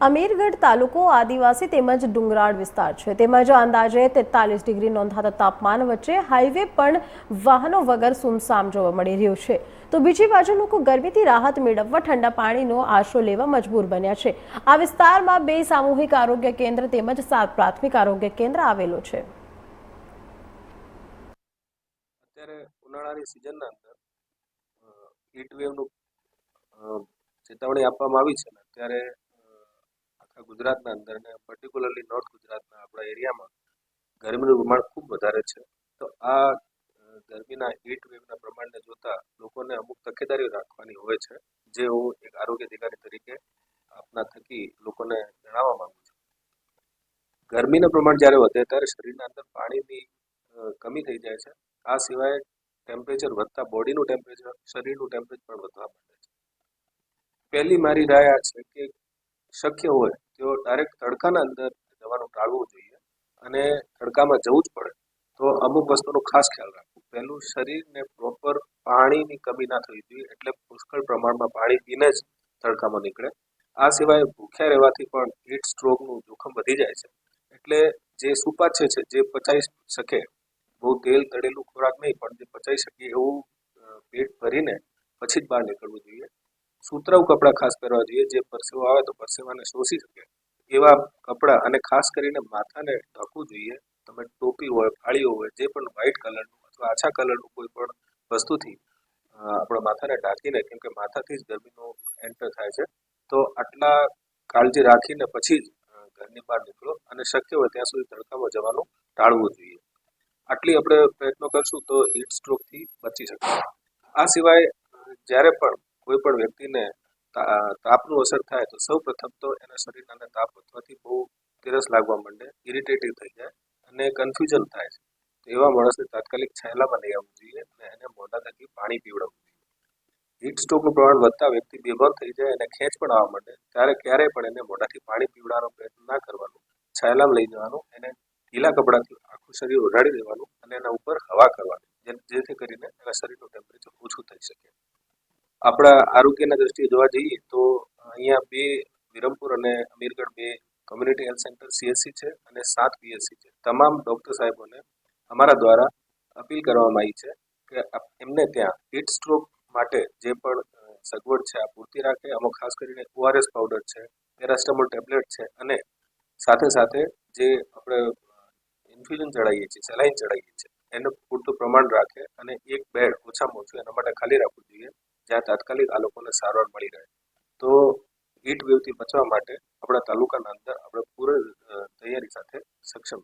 અમીરગઢ તાલુકો આદિવાસી તેમજ ડુંગરાળ વિસ્તાર છે. તેમજ અંદાજે તેતાલીસ ડિગ્રી નોંધાતા તાપમાન વચ્ચે હાઈવે પણ વાહનો વગર સુમસામ જોવા મળી રહ્યું છે. તો બીજી બાજુ લોકો ગરમીથી રાહત મેળવવા ઠંડા પાણીનો આશરો લેવા મજબૂર બન્યા છે. આ વિસ્તારમાં બે સામૂહિક આરોગ્ય કેન્દ્ર તેમજ સાત પ્રાથમિક આરોગ્ય કેન્દ્ર આવેલો છે. અત્યારે ઉનાળાની સિઝનના અંદર હીટ વેવનું ચેતવણી આપવામાં આવી છે ને ત્યારે અ, આખા ગુજરાતના અંદર ને પર્ટિક્યુલરલી નોર્થ ગુજરાતના આપણા એરિયામાં ગરમીનું પ્રમાણ ખૂબ વધારે છે. તો આ ગરમીના હીટ વેવના પ્રમાણને જોતા લોકોને અમુક તકેદારીઓ રાખવાની હોય છે, જે હું એક આરોગ્ય અધિકારી તરીકે આપના થકી લોકોને જણાવવા માંગુ છું. ગરમીનું પ્રમાણ જ્યારે વધે ત્યારે શરીરના અંદર પાણીની કમી થઈ જાય છે. આ સિવાય ટેમ્પરેચર વધતા બોડીનું ટેમ્પરેચર શરીરનું ટેમ્પરેચર પણ વધવા માંડે છે. પહેલી મારી રાય આ છે કે શક્ય હોય તો ડાયરેક્ટ તડકાના અંદર જવાનું ટાળવું જોઈએ અને તડકામાં જવું જ પડે. તો અમુક વસ્તુનો ખાસ ખ્યાલ રાખવો પહેલું શરીરને પ્રોપર પાણીની કમી ના થવી જોઈએ એટલે પુષ્કળ પ્રમાણમાં પાણી પીને જ તડકામાં નીકળે. આ સિવાય ભૂખ્યા રહેવાથી પણ હીટ સ્ટ્રોકનું જોખમ વધી જાય છે. એટલે જે સુપાચ્ય છે, જે પચાઈ શકે, બહુ તેલ તળેલું ખોરાક નહીં, પણ જે પચાઈ શકે એવું પેટ ભરીને પછી જ બહાર નીકળવું જોઈએ. સુતરાઉ કપડાં ખાસ પહેરવા જોઈએ. જે પરસેવો આવે તો પરસેવાને શોષી શકે. એવા કપડાં અને ખાસ કરીને માથાને ઢાંકવું જોઈએ. તમે ટોપી હોય, ફાળીઓ હોય, જે પણ વ્હાઇટ કલરનું અથવા આછા કલરનું કોઈ પણ વસ્તુથી આપણા માથાને ઢાંકીને કેમ કે માથાથી જ ગરમીનો એન્ટર થાય છે. તો આટલા કાળજી રાખીને પછી જ ઘરની બહાર નીકળો અને શક્ય હોય ત્યાં સુધી તડકામાં જવાનું ટાળવું જોઈએ. આટલી આપણે પ્રયત્નો કરશું તો હીટ સ્ટ્રોકથી બચી શકીએ. આ સિવાય જ્યારે પણ કોઈ પણ વ્યક્તિને તાપનું અસર થાય તો સૌ પ્રથમ તો એના શરીરના અંદર તાપ વધવાથી બહુ તેરસ લાગવા માંડે ઇરિટેટિવ થઈ જાય અને કન્ફ્યુઝન થાય છે. તો એવા માણસને તાત્કાલિક છાયલામાં લઈ આવવું જોઈએ અને એને મોઢા થકી પાણી પીવડાવવું જોઈએ. હીટ સ્ટ્રોકનું પ્રમાણ વધતા વ્યક્તિ બેભાન થઈ જાય અને ખેંચ પણ આવવા માંડે, ત્યારે ક્યારેય પણ એને મોઢાથી પાણી પીવડાવવાનો પ્રયત્ન ના કરવાનો, છાયલામાં લઈ જવાનું, એને ઢીલા કપડાથી આખું શરીર ઓઢાડી દેવાનું અને એના ઉપર હવા કરવાની જેથી કરીને એના શરીરનું ટેમ્પરેચર ઓછું થઈ શકે. આપણા આરોગ્યના દ્રષ્ટિએ જોવા જઈએ તો અહીંયા બે વિરમપુર અને અમીરગઢ બે કમ્યુનિટી હેલ્થ સેન્ટર સીએસસી છે અને સાત પીએસસી છે. તમામ ડૉક્ટર સાહેબોને અમારા દ્વારા અપીલ કરવામાં આવી છે કે એમને ત્યાં હીટ સ્ટ્રોક માટે જે પણ સગવડ છે આ પૂરતી રાખે. આમાં ખાસ કરીને ઓઆરએસ પાવડર છે પેરાસ્ટામોલ ટેબ્લેટ છે અને સાથે સાથે જે આપણે ઇન્ફ્યુઝન ચડાવીએ છીએ સલાઈન ચડાવીએ છીએ, એનું પૂરતું પ્રમાણ રાખે અને એક બેડ ઓછામાં ઓછું એના માટે ખાલી રાખવું જ્યાં તાત્કાલિક આ લોકોને સારવાર મળી રહે. તો હીટ વેવથી બચવા માટે આપણા તાલુકાના અંદર આપણે પૂરી તૈયારી સાથે સક્ષમ